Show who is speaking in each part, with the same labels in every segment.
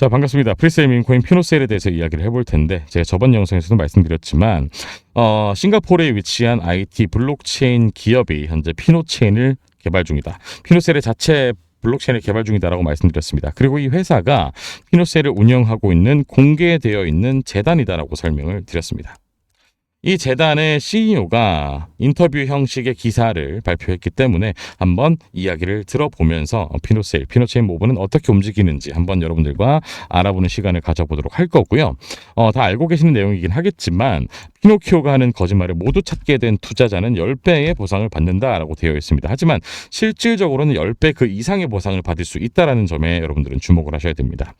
Speaker 1: 자 반갑습니다. 프리세일 민코인 피노세일에 대해서 이야기를 해볼 텐데 제가 저번 영상에서도 말씀드렸지만 어, 싱가포르에 위치한 IT 블록체인 기업이 현재 피노체인을 개발 중이다. 피노세일의 자체 블록체인을 개발 중이다라고 말씀드렸습니다. 그리고 이 회사가 피노세일을 운영하고 있는 공개되어 있는 재단이다라고 설명을 드렸습니다. 이 재단의 CEO가 인터뷰 형식의 기사를 발표했기 때문에 한번 이야기를 들어보면서 피노세일, 피노체인 모브는 어떻게 움직이는지 한번 여러분들과 알아보는 시간을 가져보도록 할 거고요. 어, 다 알고 계시는 내용이긴 하겠지만 피노키오가 하는 거짓말을 모두 찾게 된 투자자는 10배의 보상을 받는다라고 되어 있습니다. 하지만 실질적으로는 10배 그 이상의 보상을 받을 수 있다라는 점에 여러분들은 주목을 하셔야 됩니다.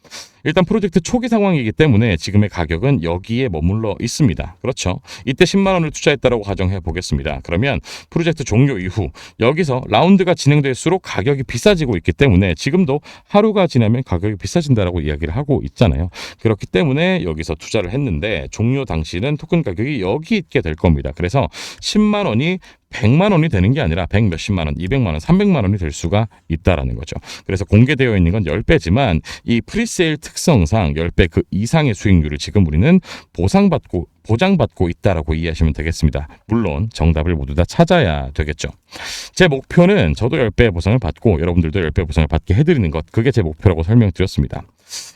Speaker 1: 일단 프로젝트 초기 상황이기 때문에 지금의 가격은 여기에 머물러 있습니다. 그렇죠. 이때 10만 원을 투자했다라고 가정해 보겠습니다. 그러면 프로젝트 종료 이후 여기서 라운드가 진행될수록 가격이 비싸지고 있기 때문에 지금도 하루가 지나면 가격이 비싸진다라고 이야기를 하고 있잖아요. 그렇기 때문에 여기서 투자를 했는데 종료 당시는 토큰 가격이 여기 있게 될 겁니다. 그래서 10만 원이 100만 원이 되는 게 아니라 100 몇십만 원, 200만 원, 300만 원이 될 수가 있다라는 거죠. 그래서 공개되어 있는 건 10배지만 이 프리세일 특성상 10배 그 이상의 수익률을 지금 우리는 보상받고 보장받고 있다라고 이해하시면 되겠습니다. 물론 정답을 모두 다 찾아야 되겠죠. 제 목표는 저도 10배 보상을 받고 여러분들도 10배 보상을 받게 해드리는 것 그게 제 목표라고 설명드렸습니다.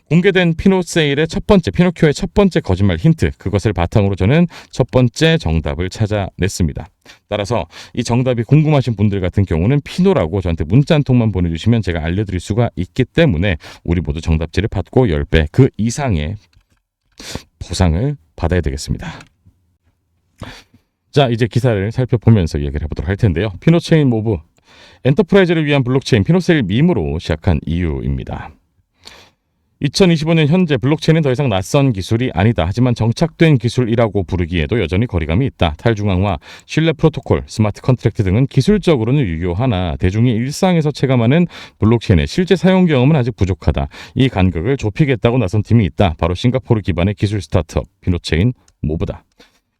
Speaker 1: 공개된 피노세일의 첫 번째 피노키오의 첫 번째 거짓말 힌트 그것을 바탕으로 저는 첫 번째 정답을 찾아냈습니다. 따라서 이 정답이 궁금하신 분들 같은 경우는 피노라고 저한테 문자 한 통만 보내주시면 제가 알려드릴 수가 있기 때문에 우리 모두 정답지를 받고 10배 그 이상의 보상을 받아야 되겠습니다. 자 이제 기사를 살펴보면서 이야기를 해보도록 할 텐데요. 피노체인 모브 엔터프라이즈를 위한 블록체인 피노세일 밈으로 시작한 이유입니다. 2025년 현재 블록체인은 더 이상 낯선 기술이 아니다. 하지만 정착된 기술이라고 부르기에도 여전히 거리감이 있다. 탈중앙화, 신뢰 프로토콜, 스마트 컨트랙트 등은 기술적으로는 유효하나 대중이 일상에서 체감하는 블록체인의 실제 사용 경험은 아직 부족하다. 이 간극을 좁히겠다고 나선 팀이 있다. 바로 싱가포르 기반의 기술 스타트업 피노체인 모브다.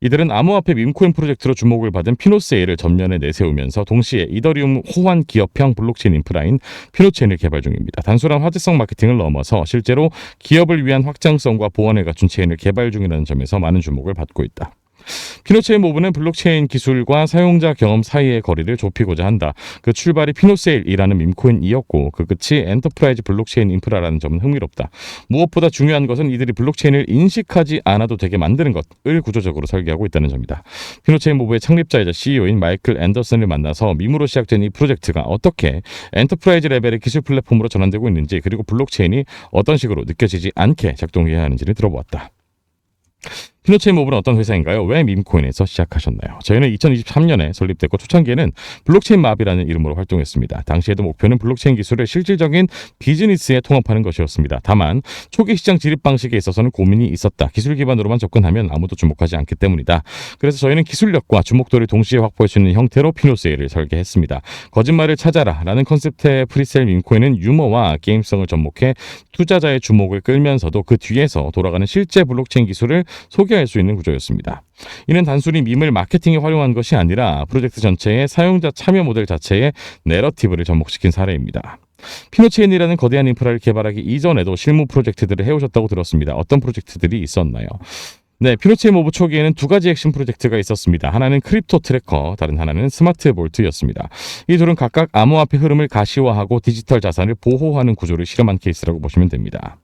Speaker 1: 이들은 암호화폐 밈코인 프로젝트로 주목을 받은 피노세일을 전면에 내세우면서 동시에 이더리움 호환 기업형 블록체인 인프라인 피노체인을 개발 중입니다. 단순한 화제성 마케팅을 넘어서 실제로 기업을 위한 확장성과 보안을 갖춘 체인을 개발 중이라는 점에서 많은 주목을 받고 있다. 피노체인 모브는 블록체인 기술과 사용자 경험 사이의 거리를 좁히고자 한다. 그 출발이 피노세일이라는 밈코인이었고 그 끝이 엔터프라이즈 블록체인 인프라라는 점은 흥미롭다. 무엇보다 중요한 것은 이들이 블록체인을 인식하지 않아도 되게 만드는 것을 구조적으로 설계하고 있다는 점이다. 피노체인 모브의 창립자이자 CEO인 마이클 앤더슨을 만나서 밈으로 시작된 이 프로젝트가 어떻게 엔터프라이즈 레벨의 기술 플랫폼으로 전환되고 있는지 그리고 블록체인이 어떤 식으로 느껴지지 않게 작동해야 하는지를 들어보았다. 피노체인 모브는 어떤 회사인가요? 왜 밈코인에서 시작하셨나요? 저희는 2023년에 설립됐고 초창기에는 블록체인 맙이라는 이름으로 활동했습니다. 당시에도 목표는 블록체인 기술을 실질적인 비즈니스에 통합하는 것이었습니다. 다만 초기 시장 진입 방식에 있어서는 고민이 있었다. 기술 기반으로만 접근하면 아무도 주목하지 않기 때문이다. 그래서 저희는 기술력과 주목도를 동시에 확보할 수 있는 형태로 피노세일을 설계했습니다. 거짓말을 찾아라 라는 컨셉트의 프리셀 밈코인은 유머와 게임성을 접목해 투자자의 주목을 끌면서도 그 뒤에서 돌아가는 실제 블록체인 기술을 소개 소개할 수 있는 구조였습니다. 이는 단순히 밈을 마케팅에 활용한 것이 아니라 프로젝트 전체의 사용자 참여 모델 자체의 내러티브를 접목시킨 사례입니다. 피노체인이라는 거대한 인프라를 개발하기 이전에도 실무 프로젝트들을 해오셨다고 들었습니다. 어떤 프로젝트들이 있었나요? 네, 피노체인 모브 초기에는 두 가지 핵심 프로젝트가 있었습니다. 하나는 크립토 트래커, 다른 하나는 스마트 볼트였습니다. 이 둘은 각각 암호화폐 흐름을 가시화하고 디지털 자산을 보호하는 구조를 실험한 케이스라고 보시면 됩니다.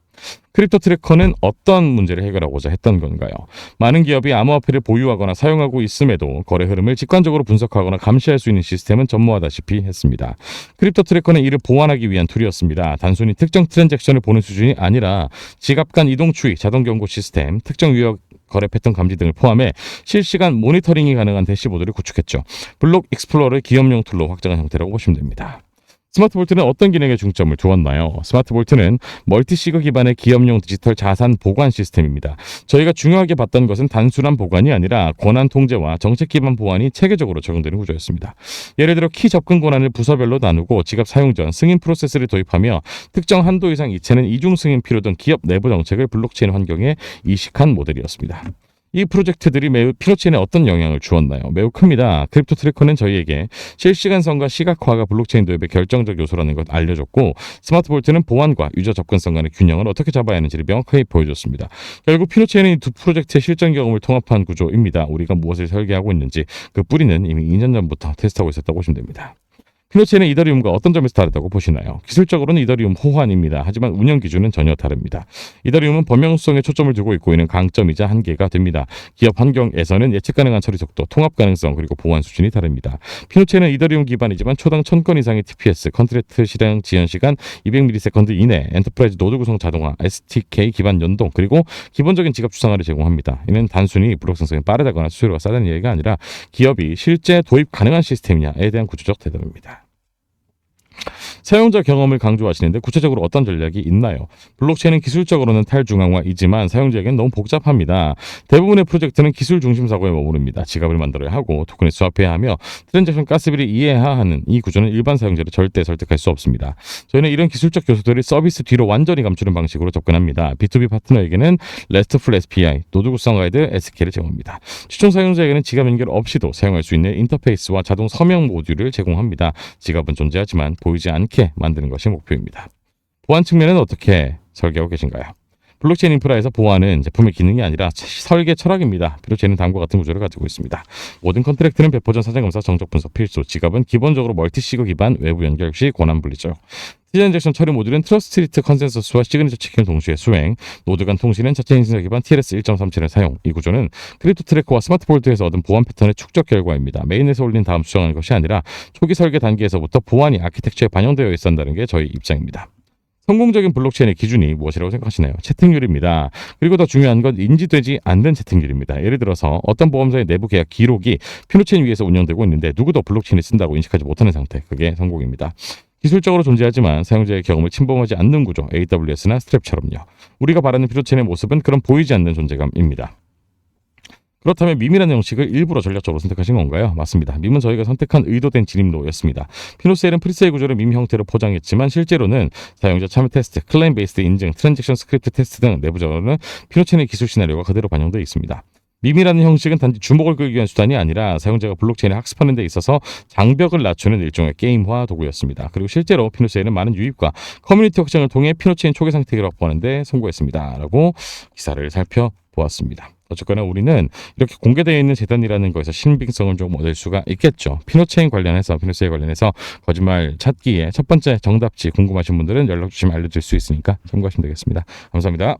Speaker 1: 크립토 트래커는 어떤 문제를 해결하고자 했던 건가요? 많은 기업이 암호화폐를 보유하거나 사용하고 있음에도 거래 흐름을 직관적으로 분석하거나 감시할 수 있는 시스템은 전무하다시피 했습니다. 크립토 트래커는 이를 보완하기 위한 툴이었습니다. 단순히 특정 트랜잭션을 보는 수준이 아니라 지갑 간 이동 추이, 자동 경고 시스템, 특정 유역 거래 패턴 감지 등을 포함해 실시간 모니터링이 가능한 대시보드를 구축했죠. 블록 익스플로러를 기업용 툴로 확장한 형태라고 보시면 됩니다. 스마트 볼트는 어떤 기능에 중점을 두었나요? 스마트 볼트는 멀티시그 기반의 기업용 디지털 자산 보관 시스템입니다. 저희가 중요하게 봤던 것은 단순한 보관이 아니라 권한 통제와 정책 기반 보안이 체계적으로 적용되는 구조였습니다. 예를 들어 키 접근 권한을 부서별로 나누고 지갑 사용 전 승인 프로세스를 도입하며 특정 한도 이상 이체는 이중 승인 필요 등 기업 내부 정책을 블록체인 환경에 이식한 모델이었습니다. 이 프로젝트들이 매우 피노체인에 어떤 영향을 주었나요? 매우 큽니다. 크립토 트래커는 저희에게 실시간성과 시각화가 블록체인 도입의 결정적 요소라는 것 알려줬고 스마트 볼트는 보안과 유저 접근성 간의 균형을 어떻게 잡아야 하는지를 명확하게 보여줬습니다. 결국 피노체인은 이두 프로젝트의 실전 경험을 통합한 구조입니다. 우리가 무엇을 설계하고 있는지 그 뿌리는 이미 2년 전부터 테스트하고 있었다고 보시면 됩니다. 피노체인은 이더리움과 어떤 점에서 다르다고 보시나요? 기술적으로는 이더리움 호환입니다. 하지만 운영 기준은 전혀 다릅니다. 이더리움은 범용성에 초점을 두고 있고 있는 강점이자 한계가 됩니다. 기업 환경에서는 예측 가능한 처리 속도, 통합 가능성 그리고 보안 수준이 다릅니다. 피노체는 이더리움 기반이지만 초당 1000건 이상의 TPS, 컨트랙트 실행 지연 시간 200ms 이내, 엔터프라이즈 노드 구성 자동화, STK 기반 연동 그리고 기본적인 지갑 주상화를 제공합니다. 이는 단순히 생성이 빠르다거나 수수료가 싸다는 얘기가 아니라 기업이 실제 도입 가능한 시스템이냐에 대한 구조적 대답입니다. 사용자 경험을 강조하시는데 구체적으로 어떤 전략이 있나요? 블록체인은 기술적으로는 탈중앙화이지만 사용자에게는 너무 복잡합니다. 대부분의 프로젝트는 기술 중심 사고에 머무릅니다. 지갑을 만들어야 하고 토큰을 수합해야 하며 트랜잭션 가스비를 이해해야 하는 이 구조는 일반 사용자를 절대 설득할 수 없습니다. 저희는 이런 기술적 요소들을 서비스 뒤로 완전히 감추는 방식으로 접근합니다. B2B 파트너에게는 RESTful API, 노드 구성 가이드, SK를 제공합니다. 추천 사용자에게는 지갑 연결 없이도 사용할 수 있는 인터페이스와 자동 서명 모듈을 제공합니다. 지갑은 존재하지만 보이지 않게 만드는 것이 목표입니다. 보안 측면은 어떻게 설계하고 계신가요? 블록체인 인프라에서 보안은 제품의 기능이 아니라 설계 철학입니다. 블록체인은 다음과 같은 구조를 가지고 있습니다. 모든 컨트랙트는 배포 전 사전 검사 정적 분석 필수, 지갑은 기본적으로 멀티시그 기반 외부 연결 시 권한 분리죠. 트랜잭션 처리 모듈은 트러스트리트 컨센서스와 시그니처 체킹을 동시에 수행, 노드 간 통신은 자체 인증 기반 TLS 1.37을 사용. 이 구조는 크립토 트래커와 스마트 볼트에서 얻은 보안 패턴의 축적 결과입니다. 메인에서 올린 다음 수정하는 것이 아니라 초기 설계 단계에서부터 보안이 아키텍처에 반영되어 있었다는 게 저희 입장입니다. 성공적인 블록체인의 기준이 무엇이라고 생각하시나요? 채택률입니다. 그리고 더 중요한 건 인지되지 않는 채택률입니다. 예를 들어서 어떤 보험사의 내부 계약 기록이 피노체인 위에서 운영되고 있는데 누구도 블록체인을 쓴다고 인식하지 못하는 상태. 그게 성공입니다. 기술적으로 존재하지만 사용자의 경험을 침범하지 않는 구조 AWS나 스트랩처럼요. 우리가 바라는 피노체인의 모습은 그런 보이지 않는 존재감입니다. 그렇다면 밈이라는 형식을 일부러 전략적으로 선택하신 건가요? 맞습니다. 밈은 저희가 선택한 의도된 진입로였습니다. 피노셀은 프리세일 구조를 밈 형태로 포장했지만 실제로는 사용자 참여 테스트, 클레임 베이스드 인증, 트랜잭션 스크립트 테스트 등 내부적으로는 피노체인의 기술 시나리오가 그대로 반영되어 있습니다. 밈이라는 형식은 단지 주목을 끌기 위한 수단이 아니라 사용자가 블록체인을 학습하는 데 있어서 장벽을 낮추는 일종의 게임화 도구였습니다. 그리고 실제로 피노체인은 많은 유입과 커뮤니티 확장을 통해 피노체인 초기 상태를 확보하는 데 성공했습니다. 라고 기사를 살펴보았습니다. 어쨌거나 우리는 이렇게 공개되어 있는 재단이라는 거에서 신빙성을 좀 얻을 수가 있겠죠. 피노체인 관련해서 피노체인 관련해서 거짓말 찾기에 첫 번째 정답지 궁금하신 분들은 연락 주시면 알려드릴 수 있으니까 참고하시면 되겠습니다. 감사합니다.